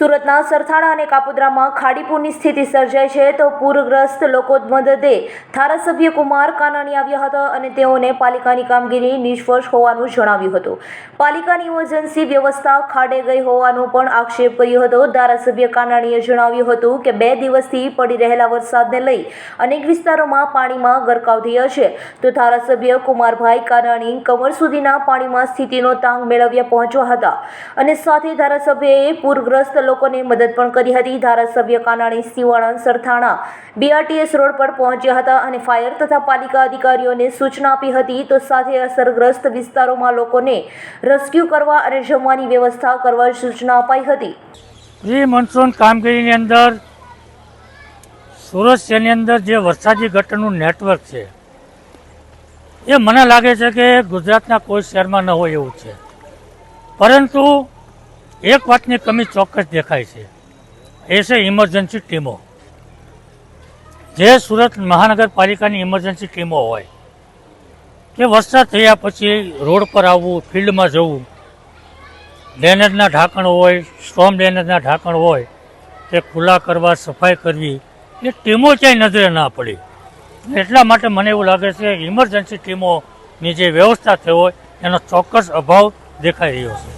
સુરતના સરથાણા અને કાપોદ્રામાં ખાડીપુરની સ્થિતિ સર્જાઈ છે તો પૂરગ્રસ્ત લોકો મદદે ધારાસભ્ય કુમાર કાનાણી આવ્યા હતા અને તેઓને પાલિકાની કામગીરી નિષ્ફળ હોવાનું જણાવ્યું હતું. પાલિકાની ઇમરજન્સી વ્યવસ્થા ખાડે ગઈ હોવાનો પણ આક્ષેપ કર્યો હતો. ધારાસભ્ય કાનાણીએ જણાવ્યું હતું કે બે દિવસથી પડી રહેલા વરસાદને લઈ અનેક વિસ્તારોમાં પાણીમાં ગરકાવ થયા છે. તો ધારાસભ્ય કુમારભાઈ કાનાણી કમર સુધીના પાણીમાં સ્થિતિનો તાંગ મેળવ્યા પહોંચ્યા હતા અને સાથે ધારાસભ્યએ પૂરગ્રસ્ત લોકોને મદદ પણ કરી હતી. ધારાસભ્ય કાનાણી સિવાણા સરથાણા બીઆરટીએસ રોડ પર પહોંચ્યા હતા અને ફાયર તથા પાલિકા અધિકારીઓને સૂચના આપી હતી. તો સાથે અસરગ્રસ્ત વિસ્તારોમાં લોકોને રેસ્ક્યુ કરવા અને જમવાની વ્યવસ્થા કરવા સૂચના અપાઈ હતી. પ્રી મોન્સૂન કામગીરીની અંદર, સુરત શહેરની અંદર જે વરસાદી ગટરનું નેટવર્ક છે, એ મને લાગે છે કે ગુજરાતના કોઈ શહેરમાં ન હોય એવું છે. પરંતુ એક વાતની કમી ચોક્કસ દેખાય છે. એ છે ઇમરજન્સી ટીમો. જે સુરત મહાનગરપાલિકાની ઇમરજન્સી ટીમો હોય, કે વરસાદ થયા પછી રોડ પર આવવું, ફિલ્ડમાં જવું, ડ્રેનેજના ઢાંકણ હોય, સ્ટ્રોમ ડ્રેનેજના ઢાંકણ હોય, તે ખુલ્લા કરવા, સફાઈ કરવી, એ ટીમો ક્યાંય નજરે ના પડી. એટલા માટે મને એવું લાગે છે ઇમરજન્સી ટીમોની જે વ્યવસ્થા થઈ હોય, એનો ચોક્કસ અભાવ દેખાઈ રહ્યો છે.